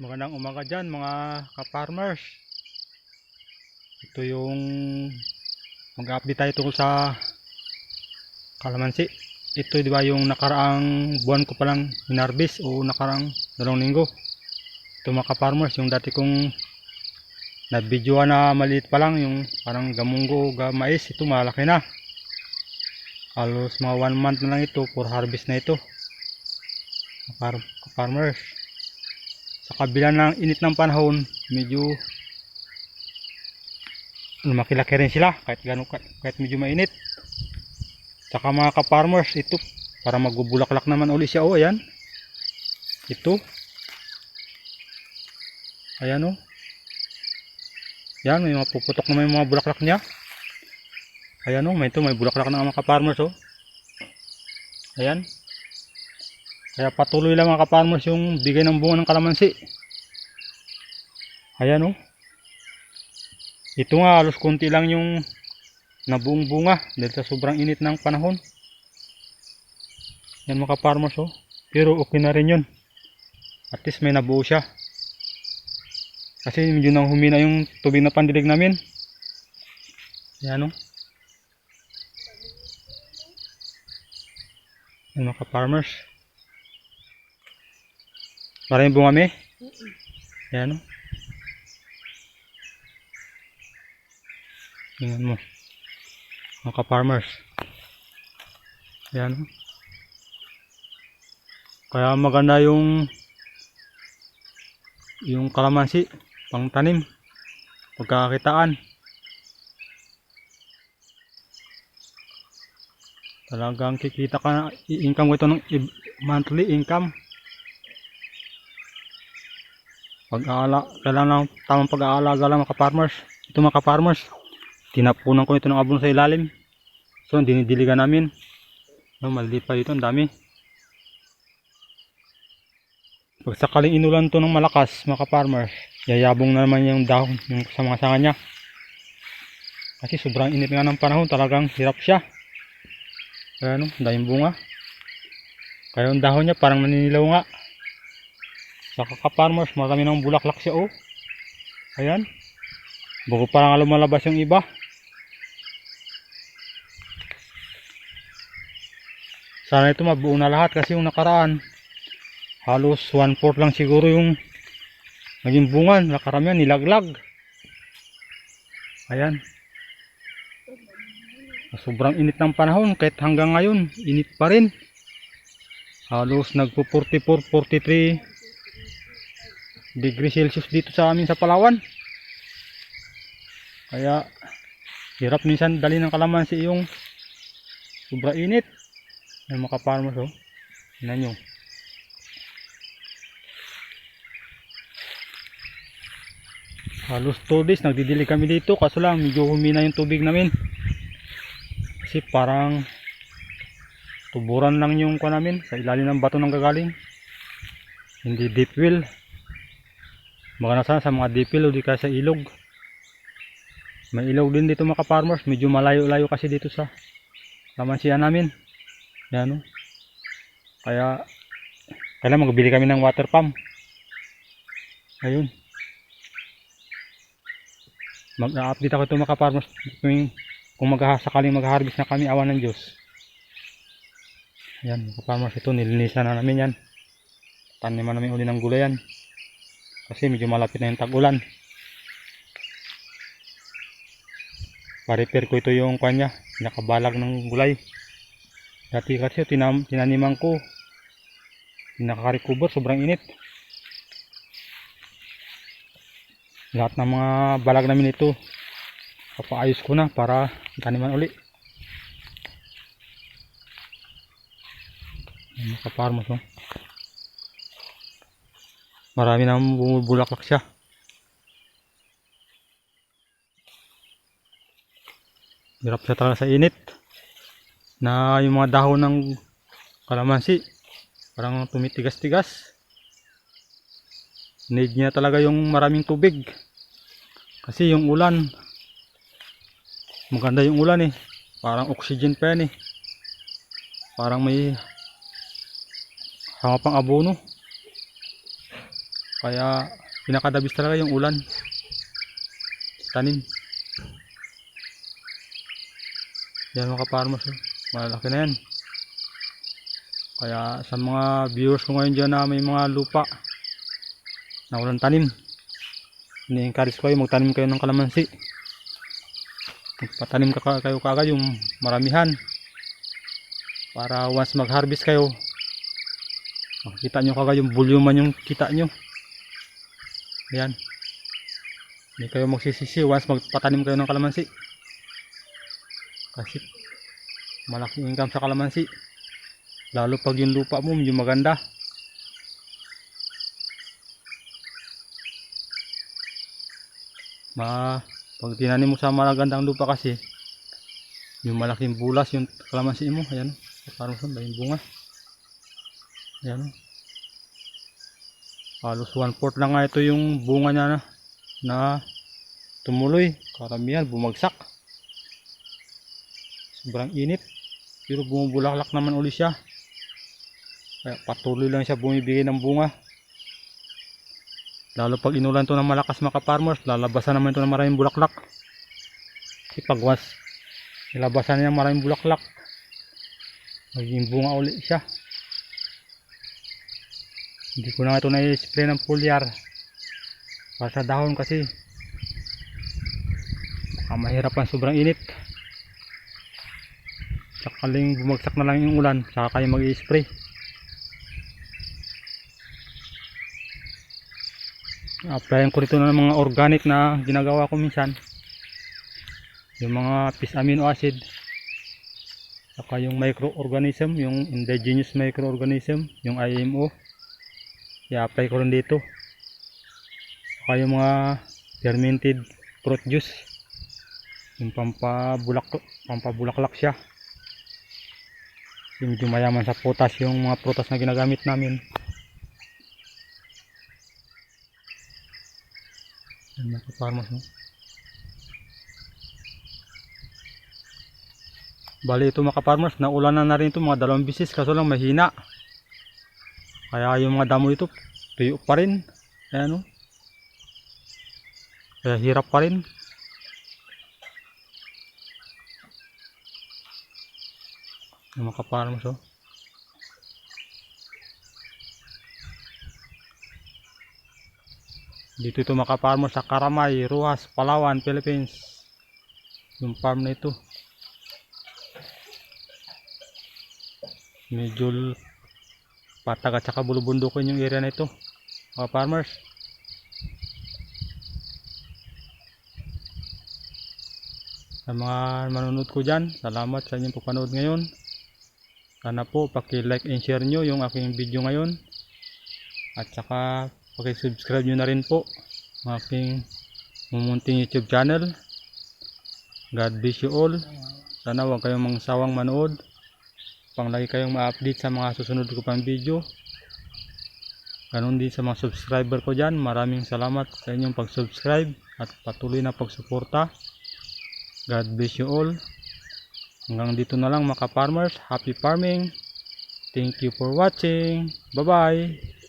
Magandang umaga dyan mga ka-farmers. Ito yung mag-update tayo tungkol sa kalamansi. Ito di yung nakaraang buwan ko palang hinarbis o nakaraang dalawang linggo. Ito mga ka-farmers, yung dati kong na-videoan na maliit pa lang, yung parang gamunggo, gamais, ito malaki na. Halos mga one month na lang ito for harvest na ito. Ka- Ka-farmers sa kabila ng init ng panahon medyo lumaki-laki rin sila kahit gano'n kahit medyo mainit. Saka mga ka-farmers ito para magbubulaklak naman uli siya oh ayan. Ito. Ayan oh. Yan may mga puputok naman yung mga bulaklak niya. Ayan oh may ito may bulaklak na mga ka-farmers oh. Ayan kaya patuloy lang mga ka-farmers yung bigay ng bunga ng kalamansi. Ayan oh. Ito nga halos konti lang yung nabuong bunga dahil sa sobrang init ng panahon. Yan mga ka-farmers oh. Pero okay na rin yun. At least may nabuo siya. Kasi medyo nang humina yung tubig na pandilig namin. Yan oh. Yan mga ka-farmers. Maraming bunga me. Ayan o. Tingnan mo. Mga ka-farmers. Ayan o. Kaya maganda yung yung kalamansi pang tanim. Pagkakakitaan. Talagang kikita ka na i-income ko ito ng monthly income. Pag-aala, kailangan ng tamang pag-aalaga lang mga farmers Ito mga farmers tinapunan ko ito ng abon sa ilalim. So, dinidiligan namin. No, maliit pa dito, ang dami. Pag sakaling inulan to ng malakas, mga farmers yayabong na naman yung dahon yung sa mga sanga niya. Kasi sobrang init nga ng panahon, talagang hirap siya. Kaya ano, daming bunga. Kaya yung dahon niya parang naninilaw nga. Saka ka-farmers, marami ng bulaklak siya oh. Ayan. Bago pa nga lumalabas yung iba. Sana ito mabuo na lahat kasi yung nakaraan halos 1/4 lang siguro yung naging bungan. Nakaramihan nilaglag. Ayan. Sobrang init ng panahon kahit hanggang ngayon init pa rin. Halos nagpo 44, 43 degree Celsius dito sa amin sa Palawan. Kaya hirap minsan dali ng kalamansi yung sobra init. Ay mga farmers oh. Tingnan nyo. Halos 2 days nagdidili kami dito kaso lang medyo humina yung tubig namin. Kasi parang tuburan lang yung kwa namin sa ilalim ng bato nang gagaling. Hindi deep well. Baka nasa sa mga dipil o di kaya sa ilog. May ilog din dito mga farmers Medyo malayo-layo kasi dito sa lamansiya namin. Yan o. Kaya, kailangan magbili kami ng water pump. Ayun. Mag-update ako ito mga farmers Kung, kung mag sakaling mag-harvest na kami, awan ng Diyos. Yan mga farmers ito, nilinisan na namin yan. Taniman namin uli ng gulay yan kasi medyo malapit na yung tag-ulan. Pa-repair ko ito yung kanya nakabalag ng gulay. Dati kasi tinam, tinaniman ko. Nakaka-recover sobrang init. Lahat ng mga balag namin ito papaayos ko na para taniman uli. Makaparmos oh marami nang bumubulaklak siya. Hirap siya talaga sa init. Na yung mga dahon ng kalamansi parang tumitigas-tigas. Need niya talaga yung maraming tubig. Kasi yung ulan maganda yung ulan eh. Parang oxygen pa yan eh. Parang may hanga pang abono Kaya pinakadabis talaga yung ulan. Tanim. Yan mga farmers. oh. Malaki na yan. Kaya sa mga viewers ko ngayon dyan na may mga lupa na walang tanim. Ini-encourage ko kayo magtanim kayo ng kalamansi. Magpatanim ka ka- kayo kagad yung maramihan. Para once mag-harvest kayo, makikita nyo kagad yung volume yung kita nyo. Ayan. Hindi kayo magsisisi once magpatanim kayo ng kalamansi. Kasi malaking income sa kalamansi. Lalo pag yung lupa mo medyo maganda. Ma, pag tinanim mo sa magandang lupa kasi, yung malaking bulas yung kalamansi mo, ayan, parang sa yung bunga. Ayan. Halos one fourth lang nga ito yung bunga niya na, na tumuloy. Karamihan bumagsak. Sobrang init. Pero bumubulaklak naman uli siya. Kaya patuloy lang siya bumibigay ng bunga. Lalo pag inulan to ng malakas mga farmers, lalabasan naman ito ng maraming bulaklak. Kasi pag once nilabasan niya ng maraming bulaklak, magiging bunga uli siya. Hindi ko na ito na-spray ng foliar. Para sa dahon kasi baka mahirapan sobrang init. Sakaling bumagsak na lang yung ulan, saka kayo mag-spray. applyan ko rito ng mga organic na ginagawa ko minsan yung mga fish amino acid saka yung microorganism yung indigenous microorganism yung IMO i-apply ko rin dito saka yung mga fermented fruit juice yung pampabulak pampabulaklak siya yung medyo mayaman sa potas yung mga prutas na ginagamit namin Yan mga kaparmas no. Bali ito mga kaparmas, naulanan na rin ito mga dalawang bisis kaso lang mahina. Kaya yung mga damo ito, tuyo pa rin. Ayan no. Kaya hirap pa rin. Yung mga kaparmas oh. Dito ito makaparmo sa Karamay, Ruas, Palawan, Philippines. Yung farm na ito. Medyo patag at saka bulubundukin yung area na ito. Mga farmers. Sa mga manonood ko dyan, salamat sa inyong pagpanood ngayon. Sana po, paki-like and share nyo yung aking video ngayon. At saka Paki-subscribe nyo na rin po ang aking mumunting YouTube channel. God bless you all. Sana huwag kayong mangsawang manood. Pang lagi kayong ma-update sa mga susunod ko pang video. Ganon din sa mga subscriber ko dyan. Maraming salamat sa inyong pag-subscribe at patuloy na pagsuporta. God bless you all. Hanggang dito na lang mga farmers. Happy farming. Thank you for watching. Bye-bye.